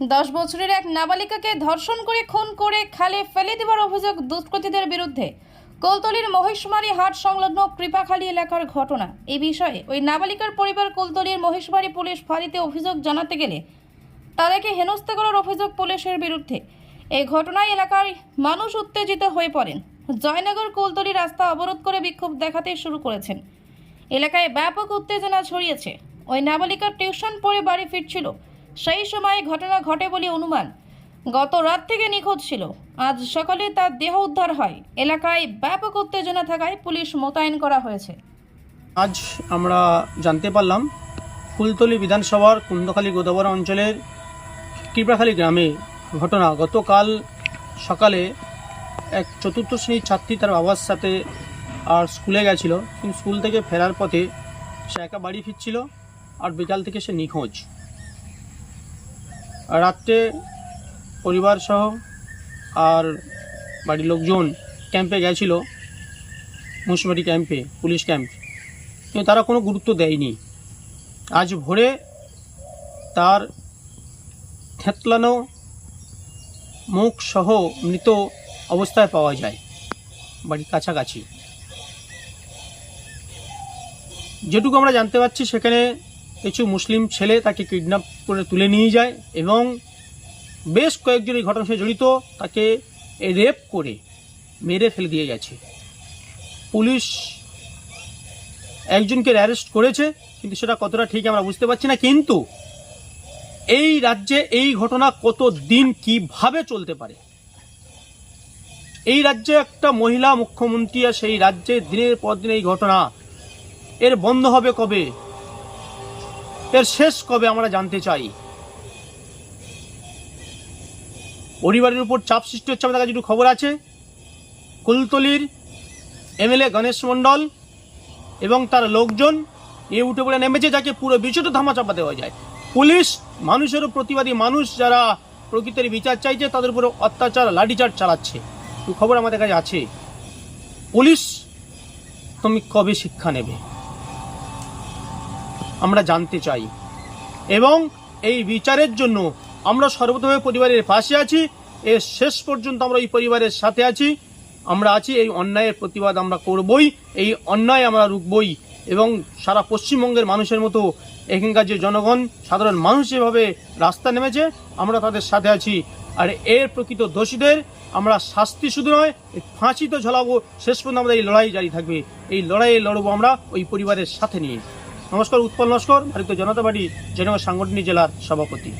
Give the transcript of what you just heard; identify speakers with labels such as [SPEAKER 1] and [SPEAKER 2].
[SPEAKER 1] দশ বছরের এক নাবালিকাকে ধর্ষণ করে খুন করে খালে ফেলে দেওয়ার অভিযোগ দুষ্কৃতীদের বিরুদ্ধে। কোলতলির মহেশমারি হাট সংলগ্ন কৃপাখালী এলাকার ঘটনা। এই বিষয়ে ওই নাবালিকার পরিবার কোলতলির মহেশমারি পুলিশ ফাঁড়িতে অভিযোগ জানাতে গেলে তাদেরকে হেনস্থা করার অভিযোগ পুলিশের বিরুদ্ধে। এই ঘটনায় এলাকার মানুষ উত্তেজিত হয়ে পড়েন। জয়নগর কুলতলি রাস্তা অবরোধ করে বিক্ষোভ দেখাতে শুরু করেছেন। এলাকায় ব্যাপক উত্তেজনা ছড়িয়েছে। ওই নাবালিকার টিউশন পড়ে বাড়ি ফিরছিল। সেই সময়ে ঘটনা ঘটে বলে অনুমান। গত রাত থেকে নিখোঁজ ছিল। আজ সকালে তার দেহ উদ্ধার হয়। এলাকায় ব্যাপক উত্তেজনা থাকায় পুলিশ মোতায়েন করা হয়েছে।
[SPEAKER 2] আজ আমরা জানতে পারলাম, ফুলতলি বিধানসভার কুন্দখালী গোদাবরা অঞ্চলের কৃপাখালী গ্রামে ঘটনা। গতকাল সকালে এক চতুর্থ শ্রেণির ছাত্রী তার বাবার সাথে আর স্কুলে গেছিল। কিন্তু স্কুল থেকে ফেরার পথে সে একা বাড়ি ফিরছিল আর বিকাল থেকে সে নিখোঁজ। রাত্রে পরিবার সহ আর বাড়ির লোকজন ক্যাম্পে গেছিল মুসমারি ক্যাম্পে, পুলিশ ক্যাম্প। কিন্তু তারা কোনো গুরুত্ব দেয়নি। আজ ভোরে তার থেতলানো মুখ সহ মৃত অবস্থায় পাওয়া যায় বাড়ির কাছাকাছি। যেটুকু আমরা জানতে পারছি সেখানে কিছু মুসলিম ছেলে তাকে কিডন্যাপ করে তুলে নিয়ে যায় এবং বেশ কয়েকজন এই ঘটনার সাথে জড়িত, তাকে রেপ করে মেরে ফেলে দিয়ে গেছে। পুলিশ একজনকে অ্যারেস্ট করেছে, কিন্তু সেটা কতটা ঠিক আমরা বুঝতে পারছি না, কিন্তু এই রাজ্যে এই ঘটনা কত দিন কীভাবে চলতে পারে? এই রাজ্যে একটা মহিলা মুখ্যমন্ত্রী আর সেই রাজ্যে দিনের পর দিন এই ঘটনা, এর বন্ধ হবে কবে? এর শেষ কবে আমরা জানতে চাই? পরিবারের উপর চাপ সৃষ্টি হচ্ছে আমাদের কাছে একটু খবর আছে। কুলতলির এমএলএ গণেশ মণ্ডল এবং তার লোকজন এ উঠে পড়ে নেমেছে যাকে পুরো বিষয়টা ধামাচাপা দেওয়া যায়। পুলিশ মানুষেরও প্রতিবাদী মানুষ যারা প্রকৃতির বিচার চাইছে, তাদের উপরে অত্যাচার, লাঠিচার্জ চালাচ্ছে। খবর আমাদের কাছে আছে। পুলিশ তুমি কবে শিক্ষা নেবে? আমরা জানতে চাই। এবং এই বিচারের জন্য আমরা সর্বতভাবে পরিবারের পাশে আছি। এর শেষ পর্যন্ত আমরা এই পরিবারের সাথে আছি। আমরা আছি, এই অন্যায়ের প্রতিবাদ আমরা করবই, এই অন্যায় আমরা রুখবই। এবং সারা পশ্চিমবঙ্গের মানুষের মতো এখানকার যে জনগণ, সাধারণ মানুষ যেভাবে রাস্তা নেমেছে, আমরা তাদের সাথে আছি। আর এর প্রকৃত দোষীদের আমরা শাস্তি শুধু নয় ফাঁসি তো ঝলাবো। শেষ পর্যন্ত আমাদের এই লড়াই জারি থাকবে। এই লড়াইয়ে লড়বো আমরা ওই পরিবারের সাথে নিয়ে। নমস্কার উৎপল নস্কর ভারতীয় জনতা পার্টি জেনেভা সাংগঠনিক জেলার সভাপতি।